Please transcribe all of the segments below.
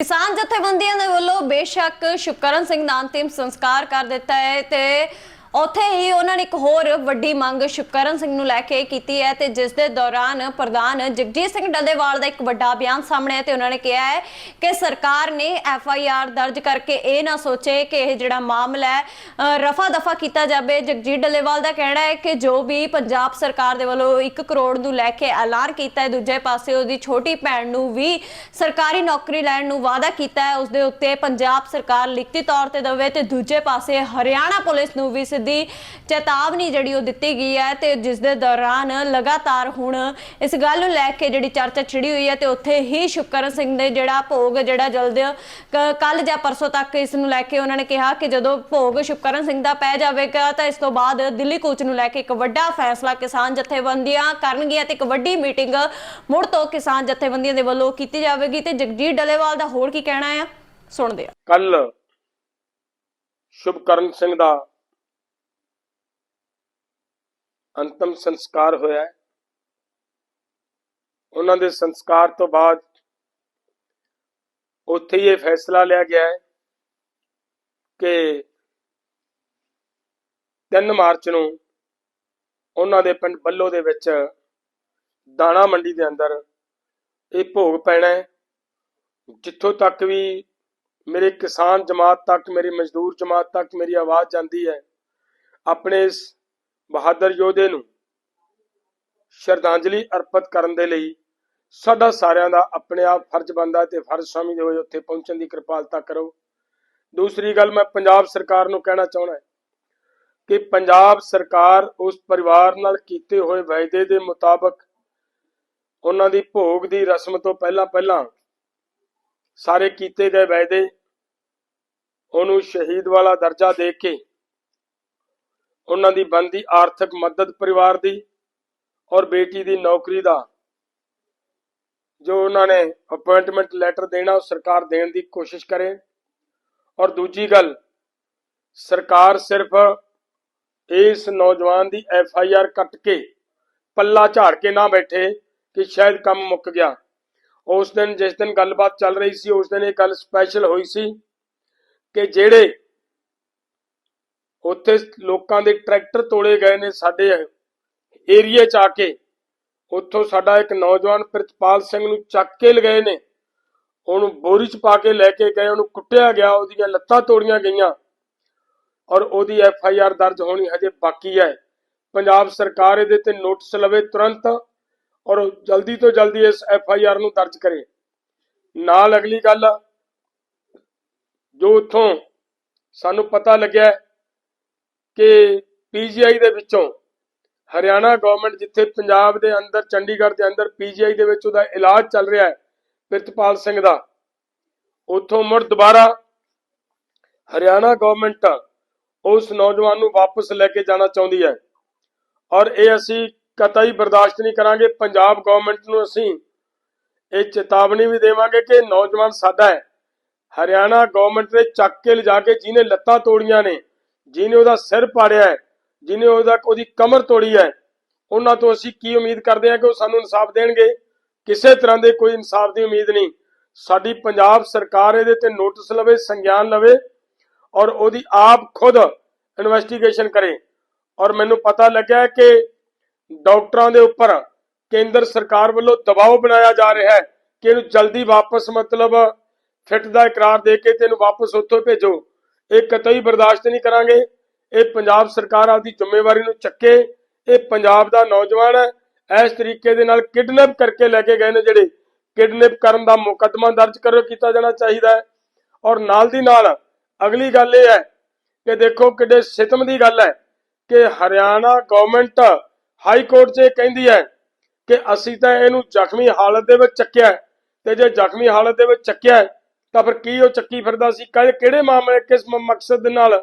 ਕਿਸਾਨ ਜਥੇਬੰਦੀਆਂ ਦੇ ਵੱਲੋਂ ਬੇਸ਼ੱਕ ਸ਼ੁਕਰਨ ਸਿੰਘ ਦਾ ਅੰਤਿਮ ਸੰਸਕਾਰ ਕਰ ਦਿੱਤਾ ਹੈ ਤੇ ਉੱਥੇ ਹੀ ਉਹਨਾਂ ਨੇ ਇੱਕ ਹੋਰ ਵੱਡੀ ਮੰਗ ਸ਼ੁਕਰਨ ਸਿੰਘ ਨੂੰ ਲੈ ਕੇ ਕੀਤੀ ਹੈ ਤੇ ਜਿਸ ਦੇ ਦੌਰਾਨ ਪ੍ਰਧਾਨ ਜਗਜੀਤ ਸਿੰਘ ਡੱਲੇਵਾਲ ਦਾ ਇੱਕ ਵੱਡਾ ਬਿਆਨ ਸਾਹਮਣੇ ਹੈ ਤੇ ਉਹਨਾਂ ਨੇ ਕਿਹਾ ਹੈ ਕਿ ਸਰਕਾਰ ਨੇ ਐਫ ਆਈ ਆਰ ਦਰਜ ਕਰਕੇ ਇਹ ਨਾ ਸੋਚੇ ਕਿ ਇਹ ਜਿਹੜਾ ਮਾਮਲਾ ਹੈ ਰਫਾ ਦਫਾ ਕੀਤਾ ਜਾਵੇ। ਜਗਜੀਤ ਡੱਲੇਵਾਲ ਦਾ ਕਹਿਣਾ ਹੈ ਕਿ ਜੋ ਵੀ ਪੰਜਾਬ ਸਰਕਾਰ ਦੇ ਵੱਲੋਂ 1 ਕਰੋੜ ਨੂੰ ਲੈ ਕੇ ਐਲਾਨ ਕੀਤਾ ਹੈ, ਦੂਜੇ ਪਾਸੇ ਉਹਦੀ ਛੋਟੀ ਭੈਣ ਨੂੰ ਵੀ ਸਰਕਾਰੀ ਨੌਕਰੀ ਲੈਣ ਨੂੰ ਵਾਅਦਾ ਕੀਤਾ ਹੈ ਉਸ ਦੇ ਉੱਤੇ ਪੰਜਾਬ ਸਰਕਾਰ ਲਿਖਤੀ ਤੌਰ ਤੇ ਦੇਵੇ ਤੇ ਦੂਜੇ ਪਾਸੇ ਹਰਿਆਣਾ ਪੁਲਿਸ ਨੂੰ ਵੀ ਸਿੱਧੀ ਚੇਤਾਵਨੀ ਜਿਹੜੀ ਉਹ ਦਿੱਤੀ ਗਈ ਹੈ ਤੇ ਜਿਸ ਦੇ ਦੌਰਾਨ ਲਗਾਤਾਰ ਹੁਣ ਇਸ ਗੱਲ ਨੂੰ ਲੈ ਕੇ ਜਿਹੜੀ ਚਰਚਾ ਛਿੜੀ ਹੋਈ ਹੈ ਤੇ ਉੱਥੇ ਹੀ ਸ਼ੁਕਰ ਸਿੰਘ ਦੇ ਜਿਹੜਾ ਭੋਗ ਜਿਹੜਾ ਜਲਦ ਕੱਲ ਜਾਂ ਪਰਸੋਂ ਤੱਕ ਇਸ ਨੂੰ ਲੈ ਕੇ ਉਹਨਾਂ ਨੇ ਕਿਹਾ ਕਿ ਜਦੋਂ ਭੋਗ ਸ਼ੁਕਰਨ ਸਿੰਘ ਦਾ ਪੈ ਜਾਵੇਗਾ ਤਾਂ ਇਸ ਤੋਂ ਬਾਅਦ ਦਿੱਲੀ ਕੂਚ ਨੂੰ ਲੈ ਕੇ ਇੱਕ ਵੱਡਾ ਫੈਸਲਾ ਕਿਸਾਨ ਜਥੇਬੰਦੀਆਂ ਕਰਨਗੀਆਂ ਤੇ ਇੱਕ ਵੱਡੀ ਮੀਟਿੰਗ ਮੁੜ ਤੋਂ ਕਿਸਾਨ ਜਥੇਬੰਦੀਆਂ ਦੇ ਵੱਲੋਂ ਕੀਤੀ ਜਾਵੇਗੀ। ਤੇ ਜਗਜੀਤ ਡਲੇਵਾਲ ਦਾ ਹੋਰ ਕੀ ਕਹਿਣਾ ਆ? ਸੁਣਦੇ ਆ। ਕੱਲ ਸ਼ੁਭਕਰਨ ਸਿੰਘ ਦਾ ਅੰਤਮ ਸੰਸਕਾਰ ਹੋਇਆ ਹੈ। ਉਹਨਾਂ ਦੇ ਸੰਸਕਾਰ ਤੋਂ ਬਾਅਦ ਉੱਥੇ ਹੀ ਇਹ ਫੈਸਲਾ ਲਿਆ ਗਿਆ ਹੈ ਕਿ 3 ਮਾਰਚ ਨੂੰ ਉਹਨਾਂ ਦੇ ਪਿੰਡ ਬੱਲੋ ਦੇ ਵਿੱਚ ਦਾਣਾ ਮੰਡੀ ਦੇ ਅੰਦਰ ਇਹ ਭੋਗ ਪੈਣਾ ਹੈ, ਜਿੱਥੋਂ ਤੱਕ ਵੀ ਮੇਰੇ ਕਿਸਾਨ ਜਮਾਤ ਤੱਕ, ਮੇਰੀ ਮਜ਼ਦੂਰ ਜਮਾਤ ਤੱਕ ਮੇਰੀ ਆਵਾਜ਼ ਜਾਂਦੀ ਹੈ, ਆਪਣੇ ਇਸ ਬਹਾਦਰ ਯੋਧੇ ਨੂੰ ਸ਼ਰਧਾਂਜਲੀ ਅਰਪਿਤ ਕਰਨ ਦੇ ਲਈ ਸਾਡਾ ਸਾਰਿਆਂ ਦਾ ਆਪਣੇ ਆਪ ਫਰਜ਼ ਬਣਦਾ ਤੇ ਫਰਜ਼ ਸਮਝਦੇ ਹੋਏ ਉੱਥੇ ਪਹੁੰਚਣ ਦੀ ਕਿਰਪਾਲਤਾ ਕਰੋ। ਦੂਸਰੀ ਗੱਲ ਮੈਂ ਪੰਜਾਬ ਸਰਕਾਰ ਨੂੰ ਕਹਿਣਾ ਚਾਹੁੰਦਾ ਹਾਂ ਕਿ ਪੰਜਾਬ ਸਰਕਾਰ ਉਸ ਪਰਿਵਾਰ ਨਾਲ ਕੀਤੇ ਹੋਏ ਵਾਅਦੇ ਦੇ ਮੁਤਾਬਕ ਉਹਨਾਂ ਦੀ ਭੋਗ ਦੀ ਰਸਮ ਤੋਂ ਪਹਿਲਾਂ ਪਹਿਲਾਂ ਸਾਰੇ ਕੀਤੇ ਗਏ ਵਾਅਦੇ ਉਹਨੂੰ ਸ਼ਹੀਦ ਵਾਲਾ ਦਰਜਾ ਦੇ ਕੇ ਉਹਨਾਂ ਦੀ ਬੰਦੀ ਆਰਥਿਕ ਮਦਦ ਪਰਿਵਾਰ ਦੀ ਔਰ ਬੇਟੀ ਦੀ ਨੌਕਰੀ ਦਾ। ਜੋ ਉਹਨਾਂ ਨੇ ਅਪਾਇੰਟਮੈਂਟ ਲੈਟਰ ਦੇਣਾ ਸਰਕਾਰ ਦੇਣ ਦੀ ਕੋਸ਼ਿਸ਼ ਕਰੇ। ਔਰ ਦੂਜੀ ਗੱਲ, ਸਰਕਾਰ ਸਿਰਫ ਇਸ ਨੌਜਵਾਨ ਦੀ ਐਫ ਆਈ ਆਰ ਕੱਟ ਕੇ, ਪੱਲਾ ਝਾੜ ਕੇ ਨਾ ਬੈਠੇ ਕਿ ਸ਼ਾਇਦ ਕੰਮ ਮੁੱਕ ਗਿਆ। ਉਸ ਦਿਨ, ਜਿਸ ਦਿਨ ਗੱਲਬਾਤ ਚੱਲ ਰਹੀ ਸੀ, ਉਸ ਦਿਨ ਇਹ ਗੱਲ ਸਪੈਸ਼ਲ ਹੋਈ ਸੀ ਕਿ ਜਿਹੜੇ ਉੱਥੇ ਲੋਕਾਂ ਦੇ ਟਰੈਕਟਰ ਤੋੜੇ ਗਏ ਨੇ ਸਾਡੇ ਏਰੀਏ ਚ ਆ ਕੇ। ਉੱਥੋਂ ਸਾਡਾ ਇੱਕ ਨੌਜਵਾਨ ਪ੍ਰਿਤਪਾਲ ਸਿੰਘ ਨੂੰ ਚੱਕ ਕੇ ਲਗਾਏ ਨੇ। ਉਹਨੂੰ ਬੋਰੀ ਚ ਪਾ ਕੇ ਲੈ ਕੇ ਗਏ, ਉਹਨੂੰ ਕੁੱਟਿਆ ਗਿਆ, ਉਹਦੀਆਂ ਲੱਤਾਂ ਤੋੜੀਆਂ ਗਈਆਂ। ਔਰ ਉਹਦੀ ਐਫ ਆਈ ਆਰ ਦਰਜ ਹੋਣੀ ਹਜੇ ਬਾਕੀ ਹੈ। ਪੰਜਾਬ ਸਰਕਾਰ ਇਹਦੇ ਤੇ ਨੋਟਿਸ ਲਵੇ ਤੁਰੰਤ ਔਰ ਜਲਦੀ ਤੋਂ ਜਲਦੀ ਇਸ ਐਫ ਆਈ ਆਰ ਨੂੰ ਦਰਜ ਕਰੇ। ਨਾਲ ਅਗਲੀ ਗੱਲ, ਜੋ ਉਥੋਂ ਸਾਨੂੰ ਪਤਾ ਲੱਗਿਆ ਕਿ ਪੀਜੀਆਈ ਦੇ ਵਿੱਚੋਂ ਹਰਿਆਣਾ ਗਵਰਨਮੈਂਟ ਜਿੱਥੇ ਪੰਜਾਬ ਦੇ ਅੰਦਰ, ਚੰਡੀਗੜ੍ਹ ਦੇ ਅੰਦਰ ਪੀਜੀਆਈ ਦੇ ਵਿੱਚ ਉਹਦਾ ਇਲਾਜ ਚੱਲ ਰਿਹਾ ਹੈ, ਪ੍ਰਿਤਪਾਲ ਸਿੰਘ ਦਾ, ਉੱਥੋਂ ਮੁੜ ਦੁਬਾਰਾ ਹਰਿਆਣਾ ਗਵਰਨਮੈਂਟ ਉਸ ਨੌਜਵਾਨ ਨੂੰ ਵਾਪਸ ਲੈ ਕੇ ਜਾਣਾ ਚਾਹੁੰਦੀ ਹੈ। ਔਰ ਇਹ ਅਸੀਂ ਕਤਈ ਬਰਦਾਸ਼ਤ ਨਹੀਂ ਕਰਾਂਗੇ, ਪੰਜਾਬ ਗਵਰਨਮੈਂਟ ਨੂੰ ਅਸੀਂ ਇਹ ਚੇਤਾਵਨੀ ਵੀ ਦੇਵਾਂਗੇ ਕਿ ਨੌਜਵਾਨ ਸਾਡਾ ਹੈ। ਹਰਿਆਣਾ ਗਵਰਨਮੈਂਟ ਨੇ ਚੱਕ ਕੇ ਲਿਜਾ ਕੇ ਜਿਹਨੇ ਲੱਤਾਂ ਤੋੜੀਆਂ ਨੇ ਜਿਹਨੇ ਉਹਦਾ ਸਿਰ ਪਾੜਿਆ ਹੈ ਜਿਹਨੇ ਉਹਦਾ ਉਹਦੀ ਕਮਰ ਤੋੜੀ ਹੈ, ਉਹਨਾਂ ਤੋਂ ਅਸੀਂ ਕੀ ਉਮੀਦ ਕਰਦੇ ਹਾਂ ਕਿ ਉਹ ਸਾਨੂੰ ਇਨਸਾਫ ਦੇਣਗੇ? ਕਿਸੇ ਤਰ੍ਹਾਂ ਦੇ ਕੋਈ ਇਨਸਾਫ ਦੀ ਉਮੀਦ ਨਹੀਂ। ਸਾਡੀ ਪੰਜਾਬ ਸਰਕਾਰ ਇਹਦੇ ਤੇ ਨੋਟਿਸ ਲਵੇ, ਸੰਗਿਆਨ ਲਵੇ ਔਰ ਉਹਦੀ ਆਪ ਖੁਦ ਇਨਵੈਸਟੀਗੇਸ਼ਨ ਕਰੇ। ਔਰ ਮੈਨੂੰ ਪਤਾ ਲੱਗਿਆ ਕਿ ਡਾਕਟਰਾਂ ਦੇ ਉੱਪਰ ਕੇਂਦਰ ਸਰਕਾਰ ਵੱਲੋਂ ਦਬਾਅ ਬਣਾਇਆ ਜਾ ਰਿਹਾ ਹੈ ਕਿ ਇਹਨੂੰ ਜਲਦੀ ਵਾਪਸ ਮਤਲਬ ਫਿੱਟ ਦਾ ਇਕਰਾਰ ਦੇ ਕੇ ਤੈਨੂੰ ਵਾਪਸ ਉੱਥੋਂ ਭੇਜੋ। ਇਹ ਕਤਈ ਬਰਦਾਸ਼ਤ ਨਹੀਂ ਕਰਾਂਗੇ। ਇਹ ਪੰਜਾਬ ਸਰਕਾਰ ਆਪਦੀ ਜ਼ਿੰਮੇਵਾਰੀ ਨੂੰ ਚੱਕੇ। ਇਹ ਪੰਜਾਬ ਦਾ ਨੌਜਵਾਨ ਹੈ। ਇਸ ਤਰੀਕੇ ਦੇ ਨਾਲ ਕਿਡਨੈਪ ਕਰਕੇ ਲੈ ਕੇ ਗਏ ਨੇ ਜਿਹੜੇ। ਕਿਡਨੈਪ ਕਰਨ ਦਾ ਮੁਕੱਦਮਾ ਦਰਜ ਕਰੋ ਕੀਤਾ ਜਾਣਾ ਚਾਹੀਦਾ ਹੈ। ਔਰ ਨਾਲ ਦੀ ਨਾਲ ਅਗਲੀ ਗੱਲ ਇਹ ਹੈ ਕਿ ਦੇਖੋ ਕਿੱਡੇ ਸਿਤਮ ਦੀ ਗੱਲ ਹੈ ਕਿ ਹਰਿਆਣਾ ਗਵਰਨਮੈਂਟ ਹਾਈ ਕੋਰਟ 'ਚ ਇਹ ਕਹਿੰਦੀ ਹੈ ਕਿ ਅਸੀਂ ਤਾਂ ਇਹਨੂੰ ਜ਼ਖਮੀ ਹਾਲਤ ਦੇ ਵਿੱਚ ਚੱਕਿਆ ਤੇ ਜੇ ਜ਼ਖਮੀ ਹਾਲਤ ਦੇ ਵਿੱਚ ਚੱਕਿਆ ਤਾਂ ਫਿਰ ਕੀ ਉਹ ਚੱਕੀ ਫਿਰਦਾ ਸੀ? ਕਿਹੜੇ ਮਾਮਲੇ, ਕਿਸ ਮਕਸਦ ਦੇ ਨਾਲ,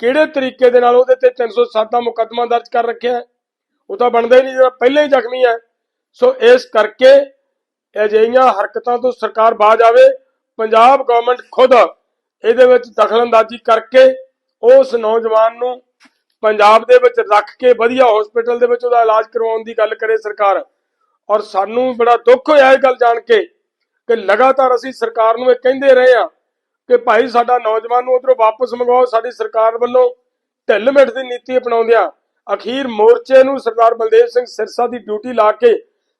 ਕਿਹੜੇ ਤਰੀਕੇ ਦੇ ਨਾਲ ਉਹਦੇ ਤੇ 307 ਦਾ ਮੁਕੱਦਮਾ ਦਰਜ ਕਰ ਰੱਖਿਆ ਹੈ? ਉਹ ਤਾਂ ਬਣਦਾ ਹੀ ਨਹੀਂ, ਜਿਹੜਾ ਪਹਿਲਾਂ ਹੀ ਜ਼ਖਮੀ ਹੈ। ਸੋ ਇਸ ਕਰਕੇ ਅਜਿਹੀਆਂ ਹਰਕਤਾਂ ਤੋਂ ਸਰਕਾਰ ਬਾਜ ਆਵੇ ਪੰਜਾਬ ਗਵਰਨਮੈਂਟ ਖੁਦ ਇਹਦੇ ਵਿੱਚ ਦਖਲਅੰਦਾਜ਼ੀ ਕਰਕੇ ਉਸ ਨੌਜਵਾਨ ਨੂੰ ਪੰਜਾਬ ਦੇ ਵਿੱਚ ਰੱਖ ਕੇ ਵਧੀਆ ਹਸਪੀਟਲ ਦੇ ਵਿੱਚ ਉਹਦਾ ਇਲਾਜ ਕਰਵਾਉਣ ਦੀ ਗੱਲ ਕਰੇ ਸਰਕਾਰ। ਔਰ ਸਾਨੂੰ ਬੜਾ ਦੁੱਖ ਹੋਇਆ ਇਹ ਗੱਲ ਜਾਣ ਕੇ। ਕਿ ਲਗਾਤਾਰ ਅਸੀਂ ਸਰਕਾਰ ਨੂੰ ਇਹ ਕਹਿੰਦੇ ਰਹੇ ਆ ਕਿ ਭਾਈ ਸਾਡਾ ਨੌਜਵਾਨ ਨੂੰ ਉਧਰੋਂ ਵਾਪਸ ਮੰਗਵਾਓ, ਸਾਡੀ ਸਰਕਾਰ ਵੱਲੋਂ ਢਿੱਲ ਮਿੱਠ ਦੀ ਨੀਤੀ ਅਪਣਾਉਂਦਿਆਂ ਅਖੀਰ ਮੋਰਚੇ ਨੂੰ ਸਰਦਾਰ ਬਲਦੇਵ ਸਿੰਘ ਸਿਰਸਾ ਦੀ ਡਿਊਟੀ ਲਾ ਕੇ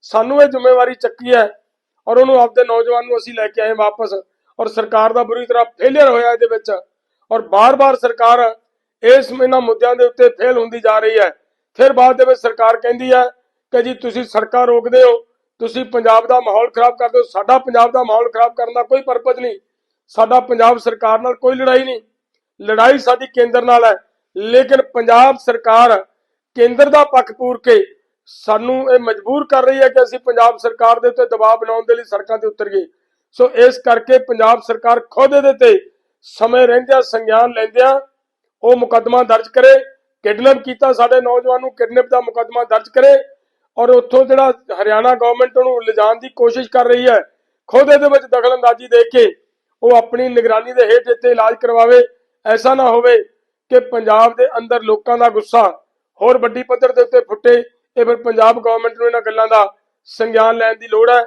ਸਾਨੂੰ ਇਹ ਜ਼ਿੰਮੇਵਾਰੀ ਚੱਕੀ ਹੈ ਔਰ ਉਹਨੂੰ ਆਪਦੇ ਨੌਜਵਾਨ ਨੂੰ ਅਸੀਂ ਲੈ ਕੇ ਆਏ ਵਾਪਸ ਔਰ ਸਰਕਾਰ ਦਾ ਬੁਰੀ ਤਰ੍ਹਾਂ ਫੇਲਿਅਰ ਹੋਇਆ ਇਹਦੇ ਵਿੱਚ ਔਰ ਬਾਰ-ਬਾਰ ਸਰਕਾਰ ਇਸ ਇਹਨਾਂ ਮੁੱਦਿਆਂ ਦੇ ਉੱਤੇ ਫੇਲ ਹੁੰਦੀ ਜਾ ਰਹੀ ਹੈ। ਫਿਰ ਬਾਅਦ ਦੇ ਵਿੱਚ ਸਰਕਾਰ ਕਹਿੰਦੀ ਹੈ ਕਿ ਜੀ ਤੁਸੀਂ ਸੜਕਾਂ ਰੋਕਦੇ ਹੋ ਤੁਸੀਂ ਪੰਜਾਬ ਦਾ ਮਾਹੌਲ ਖਰਾਬ ਕਰਦੇ ਹੋ ਸਾਡਾ ਪੰਜਾਬ ਦਾ ਮਾਹੌਲ ਖਰਾਬ ਕਰਨ ਦਾ ਕੋਈ ਪਰਪਸ ਨਹੀਂ। ਸਾਡਾ ਪੰਜਾਬ ਸਰਕਾਰ ਨਾਲ ਕੋਈ ਲੜਾਈ ਨਹੀਂ। ਲੜਾਈ ਸਾਡੀ ਕੇਂਦਰ ਨਾਲ ਹੈ, ਲੇਕਿਨ ਪੰਜਾਬ ਸਰਕਾਰ ਕੇਂਦਰ ਦਾ ਪੱਖ ਪੂਰ ਕੇ ਸਾਨੂੰ ਇਹ ਮਜਬੂਰ ਕਰ ਰਹੀ ਹੈ ਕਿ ਅਸੀਂ ਪੰਜਾਬ ਸਰਕਾਰ ਦੇ ਉੱਤੇ ਦਬਾਅ ਬਣਾਉਣ ਦੇ ਲਈ ਸੜਕਾਂ ਤੇ ਉਤਰੀਏ ਸੋ ਇਸ ਕਰਕੇ ਪੰਜਾਬ ਸਰਕਾਰ ਖੁਦ ਇਹਦੇ ਤੇ ਸਮੇਂ ਰਹਿੰਦਿਆਂ, ਸੰਗਿਆਨ ਲੈਂਦਿਆਂ ਉਹ ਮੁਕੱਦਮਾ ਦਰਜ ਕਰੇ, ਕਿਡਨੈਪ ਕੀਤਾ ਸਾਡੇ ਨੌਜਵਾਨ ਨੂੰ ਕਿਡਨੈਪ ਦਾ ਮੁਕੱਦਮਾ ਦਰਜ ਕਰੇ। ਔਰ ਉੱਥੋਂ ਜਿਹੜਾ ਹਰਿਆਣਾ ਗਵਰਨਮੈਂਟ ਉਹਨੂੰ ਲਿਜਾਣ ਦੀ ਕੋਸ਼ਿਸ਼ ਕਰ ਰਹੀ ਹੈ, ਖੁਦ ਇਹਦੇ ਵਿੱਚ ਦਖਲ ਅੰਦਾਜ਼ੀ ਦੇ ਕੇ ਉਹ ਆਪਣੀ ਨਿਗਰਾਨੀ ਦੇ ਹੇਠ ਇੱਥੇ ਇਲਾਜ ਕਰਵਾਵੇ। ਐਸਾ ਨਾ ਹੋਵੇ ਕਿ ਪੰਜਾਬ ਦੇ ਅੰਦਰ ਲੋਕਾਂ ਦਾ ਗੁੱਸਾ ਹੋਰ ਵੱਡੀ ਪੱਧਰ ਦੇ ਉੱਤੇ ਫੁੱਟੇ। ਇਹ ਫਿਰ ਪੰਜਾਬ ਗਵਰਨਮੈਂਟ ਨੂੰ ਇਹਨਾਂ ਗੱਲਾਂ ਦਾ ਸੰਗਿਆਨ ਲੈਣ ਦੀ ਲੋੜ ਹੈ।